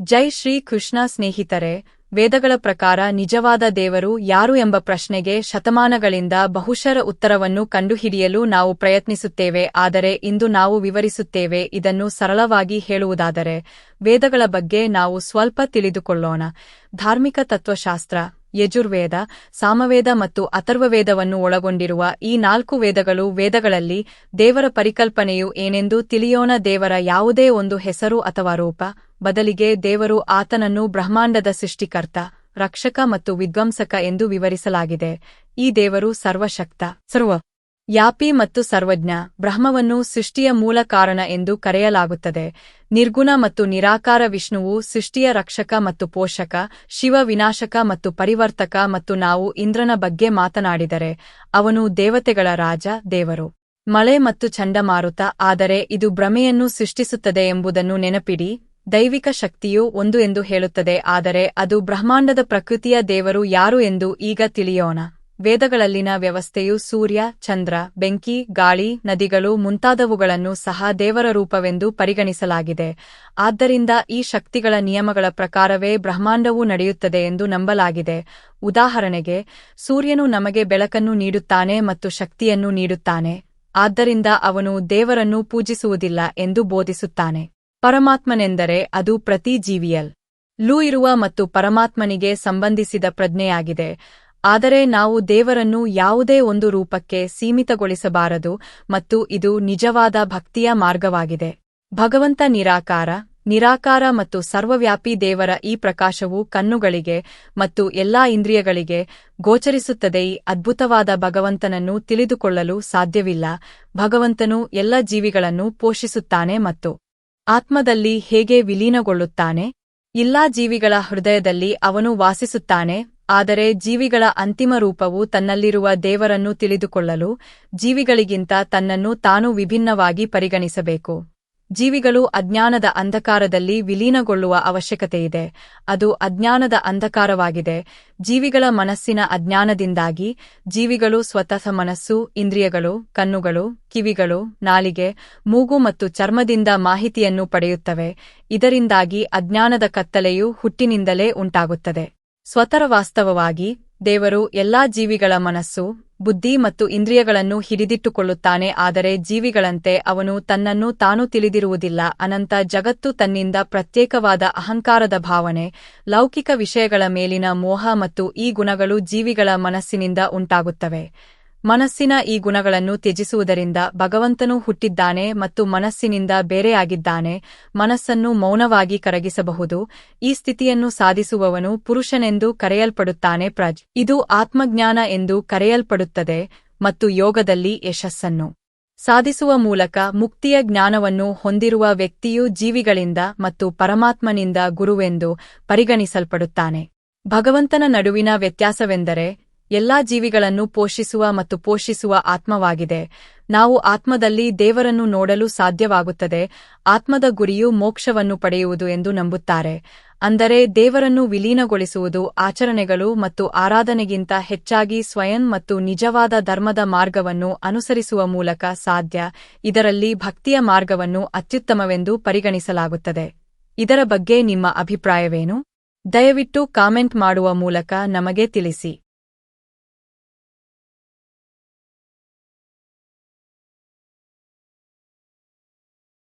ಜೈ ಶ್ರೀ ಕೃಷ್ಣ ಸ್ನೇಹಿತರೆ, ವೇದಗಳ ಪ್ರಕಾರ ನಿಜವಾದ ದೇವರು ಯಾರು ಎಂಬ ಪ್ರಶ್ನೆಗೆ ಶತಮಾನಗಳಿಂದ ಬಹುಶರ ಉತ್ತರವನ್ನು ಕಂಡುಹಿಡಿಯಲು ನಾವು ಪ್ರಯತ್ನಿಸುತ್ತೇವೆ, ಆದರೆ ಇಂದು ನಾವು ವಿವರಿಸುತ್ತೇವೆ ಇದನ್ನು ಸರಳವಾಗಿ ಹೇಳುವುದಾದರೆ, ವೇದಗಳ ಬಗ್ಗೆ ನಾವು ಸ್ವಲ್ಪ ತಿಳಿದುಕೊಳ್ಳೋಣ. ಧಾರ್ಮಿಕ ತತ್ವಶಾಸ್ತ್ರ, ಯಜುರ್ವೇದ, ಸಾಮವೇದ ಮತ್ತು ಅಥರ್ವವೇದವನ್ನು ಒಳಗೊಂಡಿರುವ ಈ ನಾಲ್ಕು ವೇದಗಳು ವೇದಗಳಲ್ಲಿ ದೇವರ ಪರಿಕಲ್ಪನೆಯು ಏನೆಂದು ತಿಳಿಯೋಣ ದೇವರ ಯಾವುದೇ ಒಂದು ಹೆಸರು ಅಥವಾ ರೂಪ. ಬದಲಿಗೆ ದೇವರು ಆತನನ್ನು ಬ್ರಹ್ಮಾಂಡದ ಸೃಷ್ಟಿಕರ್ತ, ರಕ್ಷಕ ಮತ್ತು ವಿಧ್ವಂಸಕ ಎಂದು ವಿವರಿಸಲಾಗಿದೆ. ಈ ದೇವರು ಸರ್ವಶಕ್ತ, ಸರ್ವ ಯಾಪಿ ಮತ್ತು ಸರ್ವಜ್ಞ, ಬ್ರಹ್ಮವನ್ನು ಸೃಷ್ಟಿಯ ಮೂಲ ಕಾರಣ ಎಂದು ಕರೆಯಲಾಗುತ್ತದೆ. ನಿರ್ಗುಣ ಮತ್ತು ನಿರಾಕಾರ ವಿಷ್ಣುವು ಸೃಷ್ಟಿಯ ರಕ್ಷಕ ಮತ್ತು ಪೋಷಕ, ಶಿವ ವಿನಾಶಕ ಮತ್ತು ಪರಿವರ್ತಕ ಮತ್ತು ನಾವು ಇಂದ್ರನ ಬಗ್ಗೆ ಮಾತನಾಡಿದರೆ, ಅವನು ದೇವತೆಗಳ ರಾಜ, ದೇವರು. ಮಳೆ ಮತ್ತು ಚಂಡಮಾರುತ, ಆದರೆ ಇದು ಭ್ರಮೆಯನ್ನು ಸೃಷ್ಟಿಸುತ್ತದೆ ಎಂಬುದನ್ನು ನೆನಪಿಡಿ. ದೈವಿಕ ಶಕ್ತಿಯು ಒಂದು ಎಂದು ಹೇಳುತ್ತದೆ, ಆದರೆ ಅದು ಬ್ರಹ್ಮಾಂಡದ ಪ್ರಕೃತಿಯ ದೇವರು ಯಾರು ಎಂದು ಈಗ ತಿಳಿಯೋಣ. ವೇದಗಳಲ್ಲಿನ ವ್ಯವಸ್ಥೆಯು ಸೂರ್ಯ, ಚಂದ್ರ, ಬೆಂಕಿ, ಗಾಳಿ, ನದಿಗಳು ಮುಂತಾದವುಗಳನ್ನು ಸಹ ದೇವರ ರೂಪವೆಂದು ಪರಿಗಣಿಸಲಾಗಿದೆ. ಆದ್ದರಿಂದ ಈ ಶಕ್ತಿಗಳ ನಿಯಮಗಳ ಪ್ರಕಾರವೇ ಬ್ರಹ್ಮಾಂಡವು ನಡೆಯುತ್ತದೆ ಎಂದು ನಂಬಲಾಗಿದೆ. ಉದಾಹರಣೆಗೆ, ಸೂರ್ಯನು ನಮಗೆ ಬೆಳಕನ್ನು ನೀಡುತ್ತಾನೆ ಮತ್ತು ಶಕ್ತಿಯನ್ನು ನೀಡುತ್ತಾನೆ. ಆದ್ದರಿಂದ ಅವನು ದೇವರನ್ನು ಪೂಜಿಸುವುದಿಲ್ಲ ಎಂದು ಬೋಧಿಸುತ್ತಾನೆ. ಪರಮಾತ್ಮನೆಂದರೆ ಅದು ಪ್ರತಿ ಜೀವಿಯಲ್. ಲೂ ಇರುವ ಮತ್ತು ಪರಮಾತ್ಮನಿಗೆ ಸಂಬಂಧಿಸಿದ ಪ್ರಜ್ಞೆಯಾಗಿದೆ. ಆದರೆ ನಾವು ದೇವರನ್ನು ಯಾವುದೇ ಒಂದು ರೂಪಕ್ಕೆ ಸೀಮಿತಗೊಳಿಸಬಾರದು ಮತ್ತು ಇದು ನಿಜವಾದ ಭಕ್ತಿಯ ಮಾರ್ಗವಾಗಿದೆ. ಭಗವಂತ ನಿರಾಕಾರ ನಿರಾಕಾರ ಮತ್ತು ಸರ್ವವ್ಯಾಪಿ ದೇವರ ಈ ಪ್ರಕಾಶವು ಕಣ್ಣುಗಳಿಗೆ ಮತ್ತು ಎಲ್ಲಾ ಇಂದ್ರಿಯಗಳಿಗೆ ಗೋಚರಿಸುತ್ತದೆ. ಈ ಅದ್ಭುತವಾದ ಭಗವಂತನನ್ನು ತಿಳಿದುಕೊಳ್ಳಲು ಸಾಧ್ಯವಿಲ್ಲ. ಭಗವಂತನು ಎಲ್ಲ ಜೀವಿಗಳನ್ನು ಪೋಷಿಸುತ್ತಾನೆ ಮತ್ತು ಆತ್ಮದಲ್ಲಿ ಹೇಗೆ ವಿಲೀನಗೊಳ್ಳುತ್ತಾನೆ? ಎಲ್ಲಾ ಜೀವಿಗಳ ಹೃದಯದಲ್ಲಿ ಅವನು ವಾಸಿಸುತ್ತಾನೆ, ಆದರೆ ಜೀವಿಗಳ ಅಂತಿಮ ರೂಪವು ತನ್ನಲ್ಲಿರುವ ದೇವರನ್ನು ತಿಳಿದುಕೊಳ್ಳಲು ಜೀವಿಗಳಿಗಿಂತ ತನ್ನನ್ನು ತಾನು ವಿಭಿನ್ನವಾಗಿ ಪರಿಗಣಿಸಬೇಕು. ಜೀವಿಗಳು ಅಜ್ಞಾನದ ಅಂಧಕಾರದಲ್ಲಿ ವಿಲೀನಗೊಳ್ಳುವ ಅವಶ್ಯಕತೆಯಿದೆ. ಅದು ಅಜ್ಞಾನದ ಅಂಧಕಾರವಾಗಿದೆ. ಜೀವಿಗಳ ಮನಸ್ಸಿನ ಅಜ್ಞಾನದಿಂದಾಗಿ ಜೀವಿಗಳು ಸ್ವತಃ ಮನಸ್ಸು, ಇಂದ್ರಿಯಗಳು, ಕಣ್ಣುಗಳು, ಕಿವಿಗಳು, ನಾಲಿಗೆ, ಮೂಗು ಮತ್ತು ಚರ್ಮದಿಂದ ಮಾಹಿತಿಯನ್ನು ಪಡೆಯುತ್ತವೆ. ಇದರಿಂದಾಗಿ ಅಜ್ಞಾನದ ಕತ್ತಲೆಯು ಹುಟ್ಟಿನಿಂದಲೇ ಉಂಟಾಗುತ್ತದೆ. ಸ್ವತರ ವಾಸ್ತವವಾಗಿ ದೇವರು ಎಲ್ಲಾ ಜೀವಿಗಳ ಮನಸ್ಸು, ಬುದ್ಧಿ ಮತ್ತು ಇಂದ್ರಿಯಗಳನ್ನು ಹಿಡಿದಿಟ್ಟುಕೊಳ್ಳುತ್ತಾನೆ, ಆದರೆ ಜೀವಿಗಳಂತೆ ಅವನು ತನ್ನನ್ನು ತಾನು ತಿಳಿದಿರುವುದಿಲ್ಲ. ಅನಂತ ಜಗತ್ತು ತನ್ನಿಂದ ಪ್ರತ್ಯೇಕವಾದ ಅಹಂಕಾರದ ಭಾವನೆ, ಲೌಕಿಕ ವಿಷಯಗಳ ಮೇಲಿನ ಮೋಹ ಮತ್ತು ಈ ಗುಣಗಳು ಜೀವಿಗಳ ಮನಸ್ಸಿನಿಂದ ಉಂಟಾಗುತ್ತವೆ. ಮನಸ್ಸಿನ ಈ ಗುಣಗಳನ್ನು ತ್ಯಜಿಸುವುದರಿಂದ ಭಗವಂತನು ಹುಟ್ಟಿದ್ದಾನೆ ಮತ್ತು ಮನಸ್ಸಿನಿಂದ ಬೇರೆಯಾಗಿದ್ದಾನೆ, ಮನಸ್ಸನ್ನು ಮೌನವಾಗಿ ಕರಗಿಸಬಹುದು, ಈ ಸ್ಥಿತಿಯನ್ನು ಸಾಧಿಸುವವನು ಪುರುಷನೆಂದು ಕರೆಯಲ್ಪಡುತ್ತಾನೆ ಪ್ರಜ್. ಇದು ಆತ್ಮಜ್ಞಾನ ಎಂದು ಕರೆಯಲ್ಪಡುತ್ತದೆ ಮತ್ತು ಯೋಗದಲ್ಲಿ ಯಶಸ್ಸನ್ನು ಸಾಧಿಸುವ ಮೂಲಕ ಮುಕ್ತಿಯ ಜ್ಞಾನವನ್ನು ಹೊಂದಿರುವ ವ್ಯಕ್ತಿಯು ಜೀವಿಗಳಿಂದ ಮತ್ತು ಪರಮಾತ್ಮನಿಂದ ಗುರುವೆಂದು ಪರಿಗಣಿಸಲ್ಪಡುತ್ತಾನೆ. ಭಗವಂತನ ನಡುವಿನ ವ್ಯತ್ಯಾಸವೆಂದರೆ ಎಲ್ಲಾ ಜೀವಿಗಳನ್ನು ಪೋಷಿಸುವ ಮತ್ತು ಪೋಷಿಸುವ ಆತ್ಮವಾಗಿದೆ. ನಾವು ಆತ್ಮದಲ್ಲಿ ದೇವರನ್ನು ನೋಡಲು ಸಾಧ್ಯವಾಗುತ್ತದೆ. ಆತ್ಮದ ಗುರಿಯು ಮೋಕ್ಷವನ್ನು ಪಡೆಯುವುದು ಎಂದು ನಂಬುತ್ತಾರೆ. ಅಂದರೆ ದೇವರನ್ನು ವಿಲೀನಗೊಳಿಸುವುದು ಆಚರಣೆಗಳು ಮತ್ತು ಆರಾಧನೆಗಿಂತ ಹೆಚ್ಚಾಗಿ ಸ್ವಯಂ ಮತ್ತು ನಿಜವಾದ ಧರ್ಮದ ಮಾರ್ಗವನ್ನು ಅನುಸರಿಸುವ ಮೂಲಕ ಸಾಧ್ಯ. ಇದರಲ್ಲಿ ಭಕ್ತಿಯ ಮಾರ್ಗವನ್ನು ಅತ್ಯುತ್ತಮವೆಂದು ಪರಿಗಣಿಸಲಾಗುತ್ತದೆ. ಇದರ ಬಗ್ಗೆ ನಿಮ್ಮ ಅಭಿಪ್ರಾಯವೇನು? ದಯವಿಟ್ಟು ಕಾಮೆಂಟ್ ಮಾಡುವ ಮೂಲಕ ನಮಗೆ ತಿಳಿಸಿ.